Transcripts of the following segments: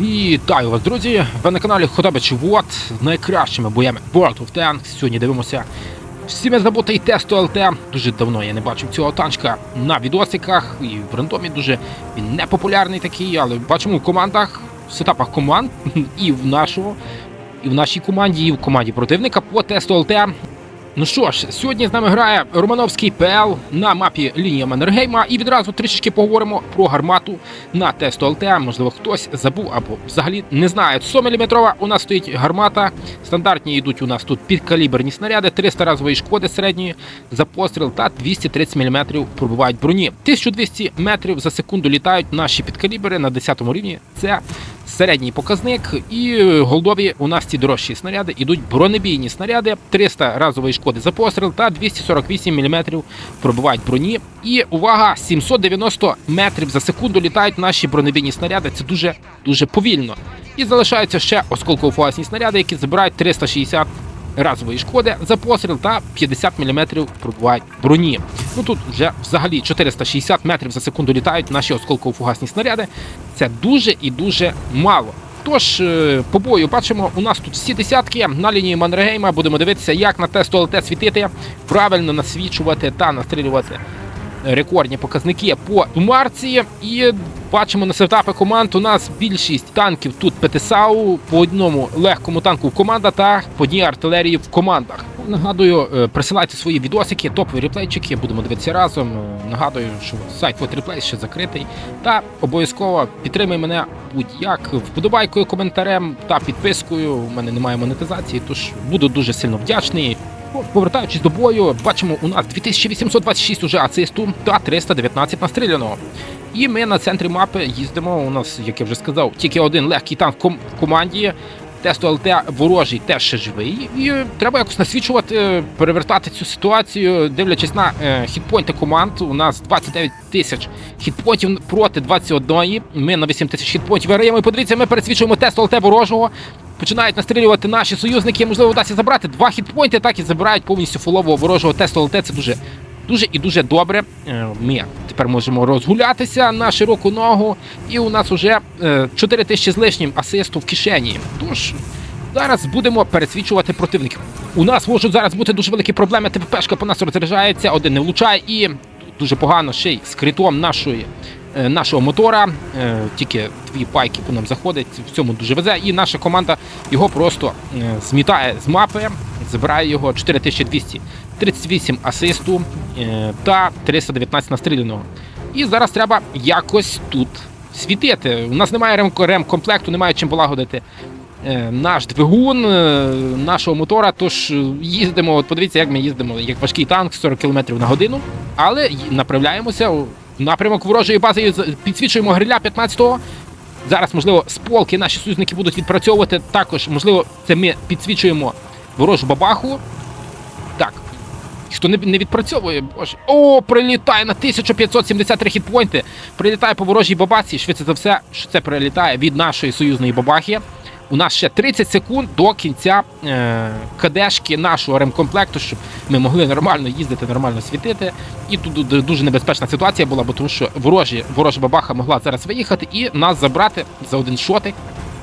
Вітаю вас, друзі! Ви на каналі Ходобич Вот з найкращими боями World of Tanks. Сьогодні дивимося всіми забутий тест ЛТ. Дуже давно я не бачив цього танчика на відосиках і в рандомі дуже він не популярний такий, але бачимо в командах, в сетапах команд і в нашого, і в нашій команді, і в команді противника по тесту ЛТ. Ну що ж, сьогодні з нами грає Романовський ПЛ на мапі лінія Маннергейма і відразу трішечки поговоримо про гармату на тесту ЛТ. Можливо, хтось забув або взагалі не знає. 100 мм у нас стоїть гармата. Стандартні йдуть у нас тут підкаліберні снаряди, 300 разової шкоди середньої за постріл та 230 мм пробивають броні. 1200 метрів за секунду літають наші підкалібери на 10 рівні. Це середній показник, і голдові у нас ці дорожчі снаряди ідуть бронебійні снаряди, 300 разової шкоди за постріл та 248 мм пробивають броні. І увага, 790 метрів за секунду літають наші бронебійні снаряди. Це дуже дуже повільно. І залишаються ще осколково-фугасні снаряди, які забирають 360 разової шкоди за постріл та 50 мм пробувають броні. Ну тут вже взагалі 460 метрів за секунду літають наші осколково-фугасні снаряди. Це дуже і дуже мало. Тож, е, по бою бачимо, у нас тут всі десятки на лінії Маннергейма. Будемо дивитися, як на тесту ЛТ світити, правильно насвічувати та настрілювати рекордні показники по Думарці. І бачимо на сетапи команд. У нас більшість танків тут ПТСАУ, по одному легкому танку в команда та по одній артилерії в командах. Нагадую, е, присилайте свої відосики, топові реплейчики, будемо дивитися разом. Е, Нагадую, що сайт Реплей ще закритий. Та обов'язково підтримай мене будь-як вподобайкою, коментарем та підпискою. У мене немає монетизації, тож буду дуже сильно вдячний. Повертаючись до бою, бачимо, у нас 2826 уже асисту та 319 настріляного. І ми на центрі мапи їздимо. У нас, як я вже сказав, тільки один легкий танк в команді. Тесту ЛТ ворожий теж ще живий. І е, треба якось насвічувати, перевертати цю ситуацію, дивлячись на е, хітпойнти команд. У нас 29 тисяч хітпойнтів проти 21. Ми на 8 тисяч хітпойнтів виграємо. І подивіться, ми пересвічуємо тест ЛТ ворожого. Починають настрілювати наші союзники. Можливо, вдасться забрати два хітпойнти, так і забирають повністю фулового ворожого тесту ЛТ. Це дуже дуже і дуже добре. Е, Ми тепер можемо розгулятися на широку ногу, і у нас вже 4 тисячі з лишнім асисту в кишені. Тож зараз будемо пересвічувати противників. У нас можуть зараз бути дуже великі проблеми. ТППшка по нас розряджається, один не влучає, і дуже погано ще й з критом нашої. е, Нашого мотора, Е, тільки дві пайки по нам заходить, в цьому дуже везе. І наша команда його просто е, змітає з мапи, забирає його 4238 асисту е, та 319 настріляного. І зараз треба якось тут світити. У нас немає ремкомплекту, немає чим полагодити е, наш двигун е, нашого мотора. Тож їздимо, от подивіться, як ми їздимо, як важкий танк 40 км на годину, але направляємося в напрямок ворожої бази, підсвічуємо гриля 15-го. Зараз, можливо, з полки наші союзники будуть відпрацьовувати. Також, можливо, це ми підсвічуємо ворожу бабаху. Так. Хто не, не відпрацьовує, боже. О, прилітає на 1573 хітпойнти. Прилітає по ворожій бабаці. Швидше за все, що це прилітає від нашої союзної бабахи. У нас ще 30 секунд до кінця е, кадешки нашого ремкомплекту, щоб ми могли нормально їздити, нормально світити. І тут дуже небезпечна ситуація була, бо тому що ворожі, ворожа бабаха могла зараз виїхати і нас забрати за один шотик.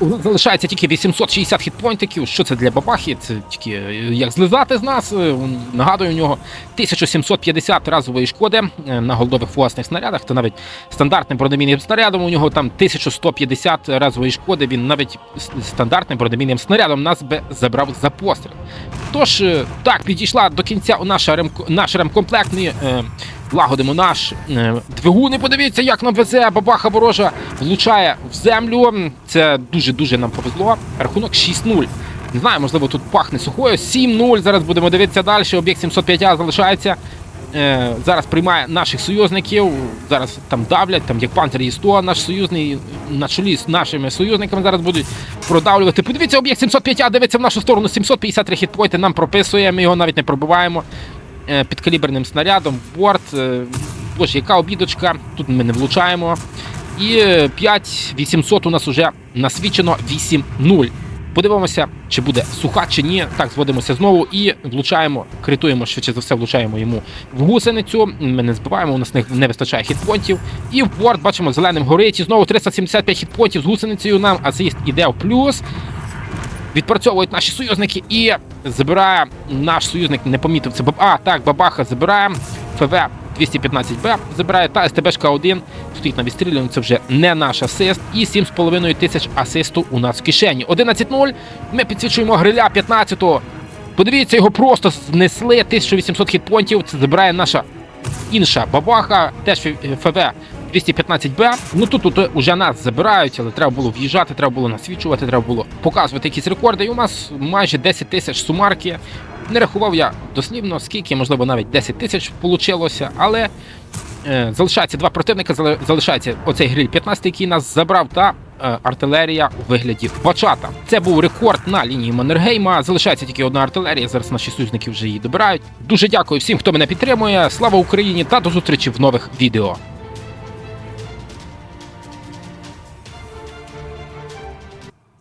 Залишається тільки 860 хітпойнтиків. Що це для бабахи? Це тільки е, як злизати з нас. Е, Нагадую, у нього 1750 разової шкоди е, на голдових фугасних снарядах. Та навіть стандартним бронемійним снарядом у нього там 1150 разової шкоди. Він навіть стандартним бронемійним снарядом нас би забрав за постріл. Тож так, підійшла до кінця у наша ремко- наш ремкомплект. Лагодимо наш е, двигун. І подивіться, як нам везе бабаха ворожа влучає в землю. Це дуже дуже нам повезло. Рахунок 6-0. Не знаю, можливо, тут пахне сухою. 7-0. Зараз будемо дивитися далі. Об'єкт 705 залишається. Е, зараз приймає наших союзників. Зараз там давлять, там як панцер є 100, наш союзний на чолі з нашими союзниками зараз будуть продавлювати. Подивіться, об'єкт 705 дивиться в нашу сторону. 753 хітпойти нам прописує. Ми його навіть не пробиваємо е, підкаліберним снарядом борт. Е, Боже, яка обідочка, тут ми не влучаємо. І е, 5800 у нас уже насвічено 8-0. Подивимося, чи буде суха, чи ні. Так, зводимося знову і влучаємо, критуємо, швидше за все, влучаємо йому в гусеницю. Ми не збиваємо, у нас не, не вистачає хітпонтів. І в борт бачимо, зеленим горить. І знову 375 хітпонтів з гусеницею нам. Асист іде в плюс. Відпрацьовують наші союзники і забирає наш союзник, не помітив це. А, так, бабаха забирає. ФВ 215Б забирає та СТБшка 1 стоїть на відстрілюванні, це вже не наш асист. І 7,5 тисяч асисту у нас в кишені. 11-0. Ми підсвічуємо гриля 15-го. Подивіться, його просто знесли. 1800 хітпонтів. Це забирає наша інша бабаха, теж ФВ 215Б. Ну тут, тут уже нас забирають, але треба було в'їжджати, треба було насвічувати, треба було показувати якісь рекорди. І у нас майже 10 тисяч сумарки. Не рахував я дослівно, скільки, можливо, навіть 10 тисяч вийшло, але е, залишається два противника, залишається оцей гриль 15, який нас забрав, та е, артилерія у вигляді бачата. Це був рекорд на лінії Маннергейма. Залишається тільки одна артилерія. Зараз наші союзники вже її добирають. Дуже дякую всім, хто мене підтримує. Слава Україні та до зустрічі в нових відео.